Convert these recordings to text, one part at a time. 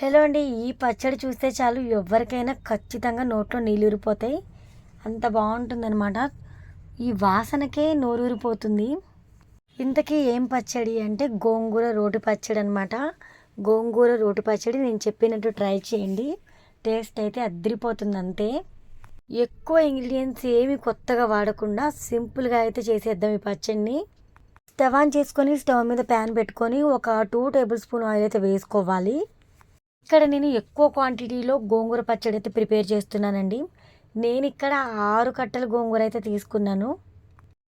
Hello అండి ఈ పచ్చడి చూస్తే చాలు ఎవరికైనా ఖచ్చితంగా నోట్లో నీళ్ళూరిపోతాయి అంత బాగుంటుందన్నమాట. ఈ వాసనకే నోరూరిపోతుంది ఇంతకీ ఏం పచ్చడి అంటే గోంగూర రోటి పచ్చడి అనమాట గోంగూర రోటి పచ్చడి నేను చెప్పినట్టు ట్రై చేయండి. టేస్ట్ అయితే అద్దరిపోతుంది అంతే. ఎక్కువ ఇంగ్రీడియంట్స్ ఏమి కొత్తగా వాడకుండా సింపుల్గా అయితే చేసేద్దాం ఈ పచ్చడిని. స్టవ్ ఆన్ చేసుకొని స్టవ్ మీద ప్యాన్ పెట్టుకొని ఒక టూ టేబుల్ స్పూన్ ఆయిల్ అయితే వేసుకోవాలి. ఇక్కడ నేను ఎక్కువ క్వాంటిటీలో గోంగూర పచ్చడి అయితే ప్రిపేర్ చేస్తున్నానండి. నేను ఇక్కడ ఆరు కట్టల గోంగూర అయితే తీసుకున్నాను.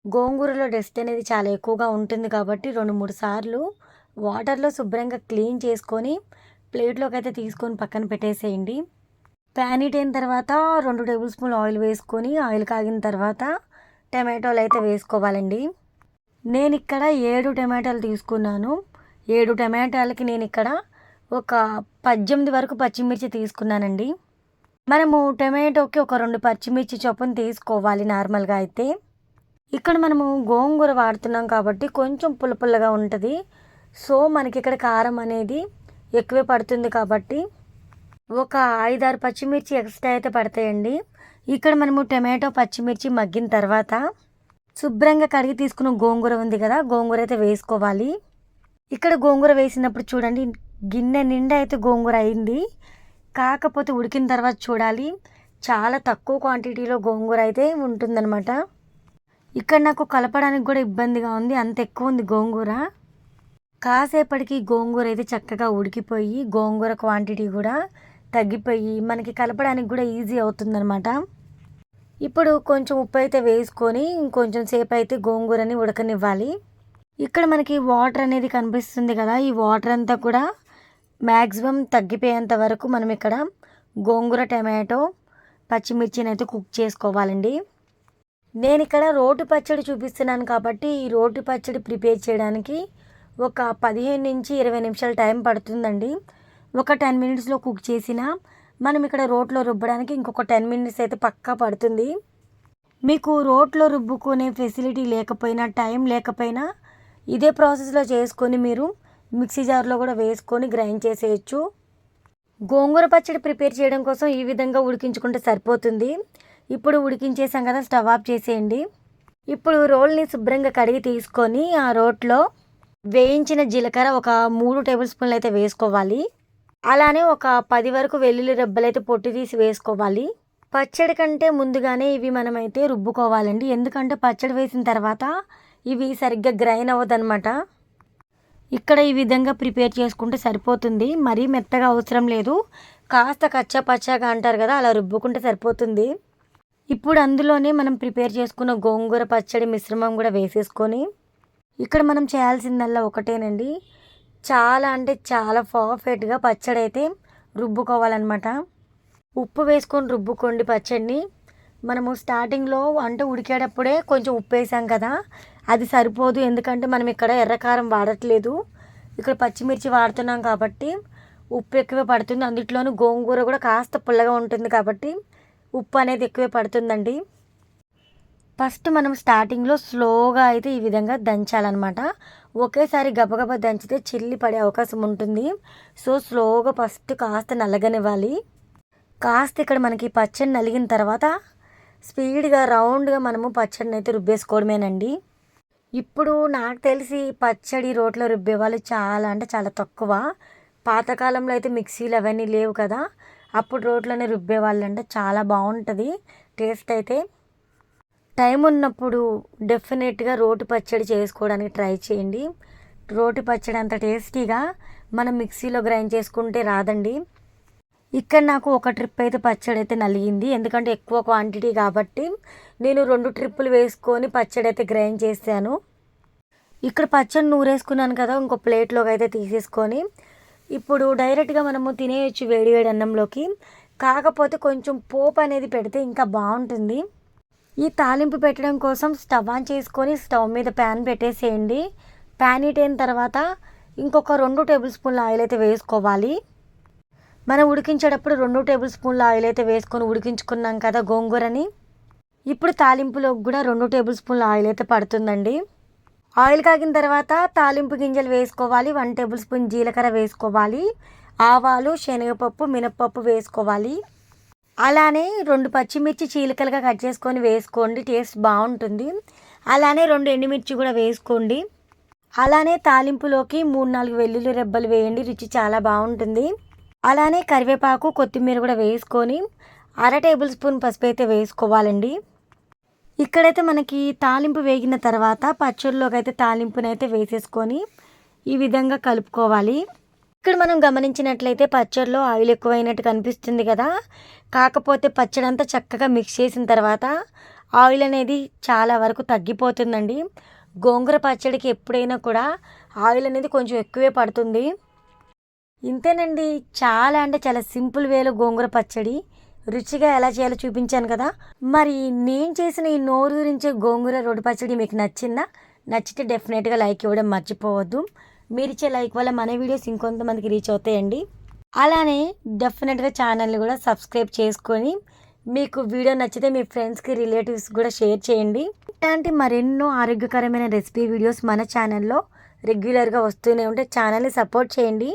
గోంగూరలో డస్ట్ అనేది చాలా ఎక్కువగా ఉంటుంది కాబట్టి రెండు మూడు సార్లు వాటర్లో శుభ్రంగా క్లీన్ చేసుకొని ప్లేట్లోకి అయితే తీసుకొని పక్కన పెట్టేసేయండి. ప్యాన్ అయిన తర్వాత రెండు టేబుల్ స్పూన్ ఆయిల్ వేసుకొని ఆయిల్ కాగిన తర్వాత టమాటోలు అయితే వేసుకోవాలండి. నేను ఇక్కడ ఏడు టమాటాలు తీసుకున్నాను. ఏడు టమాటాలకి నేను ఇక్కడ ఒక పద్దెనిమిది వరకు పచ్చిమిర్చి తీసుకున్నానండి. మనము టమాటోకి ఒక రెండు పచ్చిమిర్చి చొప్పున తీసుకోవాలి నార్మల్గా అయితే. ఇక్కడ మనము గోంగూర వాడుతున్నాం కాబట్టి కొంచెం పుల్ల పుల్లగా ఉంటుంది. సో మనకి ఇక్కడ కారం అనేది ఎక్కువే పడుతుంది కాబట్టి ఒక ఐదారు పచ్చిమిర్చి ఎక్స్ట్రా అయితే పడతాయండి. ఇక్కడ మనము టమాటో పచ్చిమిర్చి మగ్గిన తర్వాత శుభ్రంగా కడిగి తీసుకున్న గోంగూర ఉంది కదా గోంగూర అయితే వేసుకోవాలి. ఇక్కడ గోంగూర వేసినప్పుడు చూడండి గిన్నె నిండా అయితే గోంగూర అయింది. కాకపోతే ఉడికిన తర్వాత చూడాలి. చాలా తక్కువ క్వాంటిటీలో గోంగూర అయితే ఉంటుందన్నమాట. ఇక్కడ నాకు కలపడానికి కూడా ఇబ్బందిగా ఉంది. అంత ఎక్కువ ఉంది గోంగూర. కాసేపటికి గోంగూర అయితే చక్కగా ఉడికిపోయి గోంగూర క్వాంటిటీ కూడా తగ్గిపోయి మనకి కలపడానికి కూడా ఈజీ అవుతుందన్నమాట. ఇప్పుడు కొంచెం ఉప్పు అయితే వేసుకొని ఇంకొంచెం సేపు అయితే గోంగూరని ఉడకనివ్వాలి. ఇక్కడ మనకి వాటర్ అనేది కనిపిస్తుంది కదా. ఈ వాటర్ అంతా కూడా మ్యాక్సిమం తగ్గిపోయేంత వరకు మనం ఇక్కడ గోంగూర టమాటో పచ్చిమిర్చిని అయితే కుక్ చేసుకోవాలండి. నేను ఇక్కడ రోటి పచ్చడి చూపిస్తున్నాను కాబట్టి ఈ రోటి పచ్చడి ప్రిపేర్ చేయడానికి ఒక పదిహేను నుంచి ఇరవై నిమిషాల టైం పడుతుందండి. ఒక టెన్ మినిట్స్లో కుక్ చేసిన మనం ఇక్కడ రోట్లో రుబ్బడానికి ఇంకొక టెన్ మినిట్స్ అయితే పక్కా పడుతుంది. మీకు రోట్లో రుబ్బుకునే ఫెసిలిటీ లేకపోయినా టైం లేకపోయినా ఇదే ప్రాసెస్లో చేసుకొని మీరు మిక్సీ జార్లో కూడా వేసుకొని గ్రైండ్ చేసేయచ్చు. గోంగూర పచ్చడి ప్రిపేర్ చేయడం కోసం ఈ విధంగా ఉడికించుకుంటే సరిపోతుంది. ఇప్పుడు ఉడికించేసాం కదా స్టవ్ ఆఫ్ చేసేయండి. ఇప్పుడు రోల్ని శుభ్రంగా కడిగి తీసుకొని ఆ రోట్లో వేయించిన జీలకర్ర ఒక మూడు టేబుల్ స్పూన్లు అయితే వేసుకోవాలి. అలానే ఒక పది వరకు వెల్లుల్లి రెబ్బలు అయితే పొట్టి తీసి వేసుకోవాలి. పచ్చడి కంటే ముందుగానే ఇవి మనమైతే రుబ్బుకోవాలండి. ఎందుకంటే పచ్చడి వేసిన తర్వాత ఇవి సరిగ్గా గ్రైన్ అవ్వదనమాట ఇక్కడ ఈ విధంగా ప్రిపేర్ చేసుకుంటే సరిపోతుంది. మరీ మెత్తగా అవసరం లేదు. కాస్త కచ్చా పచ్చాగా అంటారు కదా అలా రుబ్బుకుంటే సరిపోతుంది. ఇప్పుడు అందులోనే మనం ప్రిపేర్ చేసుకున్న గోంగూర పచ్చడి మిశ్రమం కూడా వేసేసుకొని ఇక్కడ మనం చేయాల్సిందల్లా ఒకటేనండి. చాలా అంటే చాలా పర్ఫెక్ట్గా పచ్చడి అయితే రుబ్బుకోవాలన్నమాట. ఉప్పు వేసుకొని రుబ్బుకోండి పచ్చడిని. మనము స్టార్టింగ్లో అంటే ఉడికేటప్పుడే కొంచెం ఉప్పు వేసాం కదా అది సరిపోదు. ఎందుకంటే మనం ఇక్కడ ఎర్రకారం వాడట్లేదు. ఇక్కడ పచ్చిమిర్చి వాడుతున్నాం కాబట్టి ఉప్పు ఎక్కువే పడుతుంది. అందుట్లోనూ గోంగూర కూడా కాస్త పుల్లగా ఉంటుంది కాబట్టి ఉప్పు అనేది ఎక్కువే పడుతుందండి. ఫస్ట్ మనం స్టార్టింగ్లో స్లోగా అయితే ఈ విధంగా దంచాలన్నమాట. ఒకేసారి గబగబా దంచితే చిల్లి పడే అవకాశం ఉంటుంది. సో స్లోగా ఫస్ట్ కాస్త నలగనివ్వాలి. కాస్త ఇక్కడ మనకి పచ్చడి నలిగిన తర్వాత స్పీడ్గా రౌండ్గా మనము పచ్చడిని అయితే రుబ్బేసుకోవడమేనండి. ఇప్పుడు నాకు తెలిసి పచ్చడి రోట్లో రుబ్బే వాళ్ళు చాలా అంటే చాలా తక్కువ. పాతకాలంలో అయితే మిక్సీలు అవన్నీ లేవు కదా. అప్పుడు రోట్లోనే రుబ్బే వాళ్ళు అంటే చాలా బాగుంటుంది. టేస్ట్ అయితే టైం ఉన్నప్పుడు డెఫినెట్గా రోటి పచ్చడి చేసుకోవడానికి ట్రై చేయండి. రోటి పచ్చడి అంత టేస్టీగా మనం మిక్సీలో గ్రైండ్ చేసుకుంటే రాదండి. ఇక్కడ నాకు ఒక ట్రిప్ అయితే పచ్చడి అయితే నలిగింది. ఎందుకంటే ఎక్కువ క్వాంటిటీ కాబట్టి నేను రెండు ట్రిప్పులు వేసుకొని పచ్చడి అయితే గ్రైండ్ చేశాను. ఇక్కడ పచ్చడి నూరేసుకున్నాను కదా ఇంకో ప్లేట్లోకి అయితే తీసేసుకొని. ఇప్పుడు డైరెక్ట్గా మనము తినేయచ్చు వేడి వేడి అన్నంలోకి. కాకపోతే కొంచెం పోపు అనేది పెడితే ఇంకా బాగుంటుంది. ఈ తాలింపు పెట్టడం కోసం స్టవ్ ఆన్ చేసుకొని స్టవ్ మీద ప్యాన్ పెట్టేసేయండి. ప్యాన్ హీట్ అయిన తర్వాత ఇంకొక రెండు టేబుల్ స్పూన్ల ఆయిల్ అయితే వేసుకోవాలి. మనం ఉడికించేటప్పుడు రెండు టేబుల్ స్పూన్ల ఆయిల్ అయితే వేసుకొని ఉడికించుకున్నాం కదా గోంగూరని. ఇప్పుడు తాలింపులోకి కూడా రెండు టేబుల్ స్పూన్ల ఆయిల్ అయితే పడుతుందండి. ఆయిల్ కాగిన తర్వాత తాలింపు గింజలు వేసుకోవాలి. వన్ టేబుల్ స్పూన్ జీలకర్ర వేసుకోవాలి. ఆవాలు శనగపప్పు మినపప్పు వేసుకోవాలి. అలానే రెండు పచ్చిమిర్చి చీలికలుగా కట్ చేసుకొని వేసుకోండి. టేస్ట్ బాగుంటుంది. అలానే రెండు ఎండుమిర్చి కూడా వేసుకోండి. అలానే తాలింపులోకి మూడు నాలుగు వెల్లుల్లి రెబ్బలు వేయండి. రుచి చాలా బాగుంటుంది. అలానే కరివేపాకు కొత్తిమీర కూడా వేసుకొని అర టేబుల్ స్పూన్ పసుపు అయితే వేసుకోవాలండి. ఇక్కడైతే మనకి తాలింపు వేగిన తర్వాత పచ్చడిలోకి అయితే తాలింపునైతే వేసేసుకొని ఈ విధంగా కలుపుకోవాలి. ఇక్కడ మనం గమనించినట్లయితే పచ్చడిలో ఆయిల్ ఎక్కువైనట్టు కనిపిస్తుంది కదా. కాకపోతే పచ్చడి అంతా చక్కగా మిక్స్ చేసిన తర్వాత ఆయిల్ అనేది చాలా వరకు తగ్గిపోతుందండి. గోంగూర పచ్చడికి ఎప్పుడైనా కూడా ఆయిల్ అనేది కొంచెం ఎక్కువే పడుతుంది. ఇంతేనండి. చాలా అంటే చాలా సింపుల్ వేలో గోంగూర పచ్చడి. రుచిగా ఎలా చేయాలో చూపించాను కదా. మరి నేను చేసిన ఈ నోరు గురించే గోంగూర రోడ్డు పచ్చడి మీకు నచ్చిందా? నచ్చితే డెఫినెట్గా లైక్ ఇవ్వడం మర్చిపోవద్దు. మీరు ఇచ్చే లైక్ వల్ల మన వీడియోస్ ఇంకొంతమందికి రీచ్ అవుతాయండి. అలానే డెఫినెట్గా ఛానల్ని కూడా సబ్స్క్రైబ్ చేసుకొని మీకు వీడియో నచ్చితే మీ ఫ్రెండ్స్కి రిలేటివ్స్ కూడా షేర్ చేయండి. ఇలాంటి మరెన్నో ఆరోగ్యకరమైన రెసిపీ వీడియోస్ మన ఛానల్లో రెగ్యులర్గా వస్తూనే ఉంటే ఛానల్ని సపోర్ట్ చేయండి.